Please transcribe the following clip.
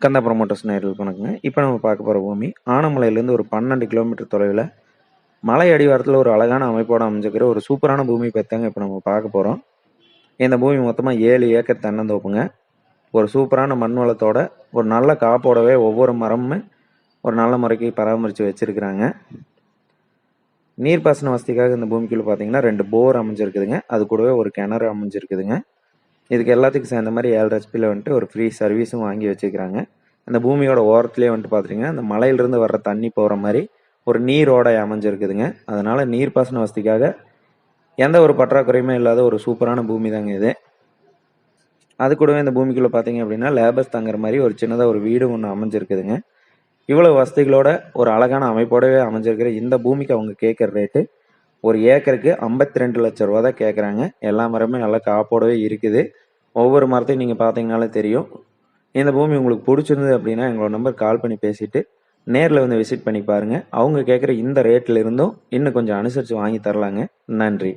கந்தா promoters நேரில் வணக்கங்க இப்போ நம்ம பார்க்க போகிற பூமி ஆனமலையிலேருந்து ஒரு பன்னெண்டு கிலோமீட்டர் தொலைவில் மலை அடிவாரத்தில் ஒரு அழகான அமைப்போடு அமைஞ்சிருக்கிற ஒரு சூப்பரான பூமி பற்றிங்க இப்போ நம்ம பார்க்க போகிறோம் இந்த பூமி மொத்தமாக ஏழு ஏக்கர் தென்னந்தோப்புங்க. ஒரு சூப்பரான மண் வளத்தோட ஒரு நல்ல காப்போடவே ஒவ்வொரு மரமும் ஒரு நல்ல முறைக்கு பராமரித்து வச்சுருக்குறாங்க. நீர்ப்பாசன வசதிக்காக இந்த பூமிக்குள்ளே பார்த்தீங்கன்னா ரெண்டு போர் அமைஞ்சிருக்குதுங்க. அது கூடவே ஒரு கிணறு அமைஞ்சிருக்குதுங்க. இதுக்கு எல்லாத்துக்கும் சேர்ந்த மாதிரி ஏழு ஹெச்பியில் வந்துட்டு ஒரு ஃப்ரீ சர்வீஸும் வாங்கி வச்சுக்கிறாங்க அந்த பூமியோட ஓரத்துலேயே வந்துட்டு பார்த்துட்டிங்கன்னா அந்த மலையிலிருந்து வர்ற தண்ணி போகிற மாதிரி ஒரு நீரோடை அமைஞ்சிருக்குதுங்க. அதனால் நீர்ப்பாசன வசதிக்காக எந்த ஒரு பற்றாக்குறையுமே இல்லாத ஒரு சூப்பரான பூமி தாங்க இது. அது கூடவே இந்த பூமிக்குள்ளே பார்த்தீங்க அப்படின்னா லேபர்ஸ் தங்குற மாதிரி ஒரு சின்னதாக ஒரு வீடு ஒன்று அமைஞ்சிருக்குதுங்க. இவ்வளோ வசதிகளோட ஒரு அழகான அமைப்போடவே அமைஞ்சிருக்கிற இந்த பூமிக்கு அவங்க கேட்குற ரேட்டு ஒரு ஏக்கருக்கு ஐம்பத்தி ரெண்டு லட்ச ரூபா தான் கேட்குறாங்க எல்லா மரமே நல்லா காப்போடவே இருக்குது. ஒவ்வொரு மரத்தையும் நீங்கள் பார்த்தீங்கனாலே தெரியும். இந்த பூமி உங்களுக்கு பிடிச்சிருந்தது அப்படின்னா எங்களோட நம்பர் கால் பண்ணி பேசிவிட்டு நேரில் வந்து விசிட் பண்ணி பாருங்கள் அவங்க கேட்குற இந்த ரேட்டில் இருந்தும் இன்னும் கொஞ்சம் அனுசரித்து வாங்கி தரலாங்க. நன்றி.